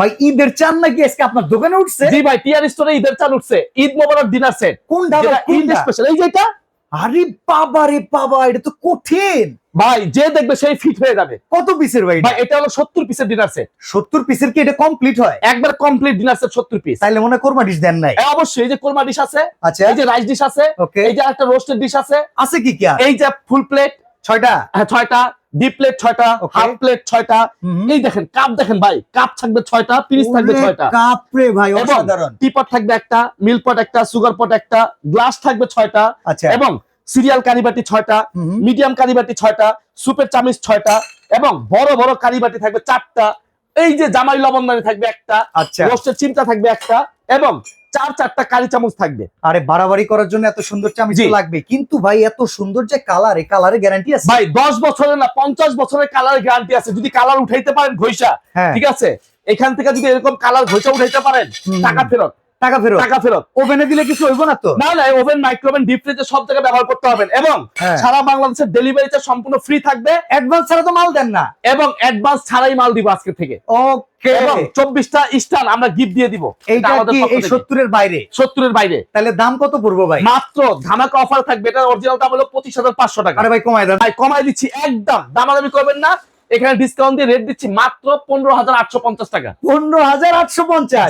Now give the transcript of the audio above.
ভাই ঈদের চান নাকি আজকে আপনার দোকানে উঠছে? জি ভাই টিআর স্টোরে ঈদের চাল উঠছে। Eid Mubarak dinner set. কোনটা ঈদ স্পেশাল এই যে এটা? আরে বাবা রে বাবা এটা তো কঠিন। ভাই যে দেখবে সেই ফিট হয়ে যাবে। কত পিসের ভাই ভাই এটা হলো সত্তর পিসের ডিনার সেট। সত্তর পিসের কি এটা কমপ্লিট হয়? একবার কমপ্লিট ডিনার সেট সত্তর পিস তাইলে মনে হয় কোরমা ডিশ দেন নাই। অবশ্যই এই যে কোরমা ডিশ আছে আচ্ছা। এই যে রাইস ডিশ আছে ওকে এই যে একটা রোস্টেড ডিশ আছে। আছে কি কি আর? এই যে ফুল প্লেট ছয়টা? হ্যাঁ ছয়টা। ডিপ প্লেট ছয়টা. হাফ প্লেট ছয়টা। এই দেখেন কাপ দেখেন ভাই কাপ থাকবে ছয়টা পিস থাকবে ছয়টা। কাপড়ে ভাই অসাধারণ। টিপট থাকবে একটা মিল্ক পট একটা সুগার পট একটা গ্লাস থাকবে ছয়টা। আচ্ছা। এবং সিরিয়াল কারিবাটি ছয়টা মিডিয়াম কারিবাটি ছয়টা সুপের চামিচ ছয়টা এবং বড় বড় কারিবাটি থাকবে চারটা। এই যে জামাই লবণদানি থাকবে একটা আচ্ছা। রোস্টের চিমটা থাকবে একটা এবং চার চারটা কালি চামচ থাকবে। আরে বাড়াবাড়ি করার জন্য এত সুন্দর চামচ লাগবে। কিন্তু ভাই এত সুন্দর যে কালার এই কালারের গ্যারান্টি আছে? ভাই দশ বছরের না পঞ্চাশ বছরের কালার গ্যারান্টি আছে। যদি কালার উঠাইতে পারেন ঘইসা হ্যাঁ। ঠিক আছে? এখান থেকে যদি এরকম কালার ঘইসা উঠাইতে পারেন। টাকা ফেরত। টাকা ফেরত। টাকা ফেরত। ওভেনে দিলে কিছু হইব না তো? না না ওভেন মাইক্রোওভেন ডিপ ফ্রিজে সব জায়গায় ব্যবহার করতে হবে। এবং হ্যাঁ। সারা বাংলাদেশের সম্পূর্ণ ফ্রি থাকবে। অ্যাডভান্স ছাড়া তো মাল দেন না। এবং অ্যাডভান্স ছাড়াই মাল দিব আজকে থেকে। ওকে এবং স্টান আমরা গিফট দিয়ে দিব। এইটা কি এই বাইরে? বাইরে। তাহলে দাম কত পড়ব ভাই? মাত্র ধামাকা অফার থাকবে। এটা অরিজিনাল দাম হলো পঁচিশ হাজার পাঁচশো টাকা। আরে ভাই কমাই দেন। ভাই কমাই দিচ্ছি একদম। দামাদামি করবেন না। এখানে ডিসকাউন্ট দিয়ে রেট দিচ্ছি মাত্র পনেরো হাজার আটশো পঞ্চাশ টাকা। পনেরো হাজার আটশো পঞ্চাশ।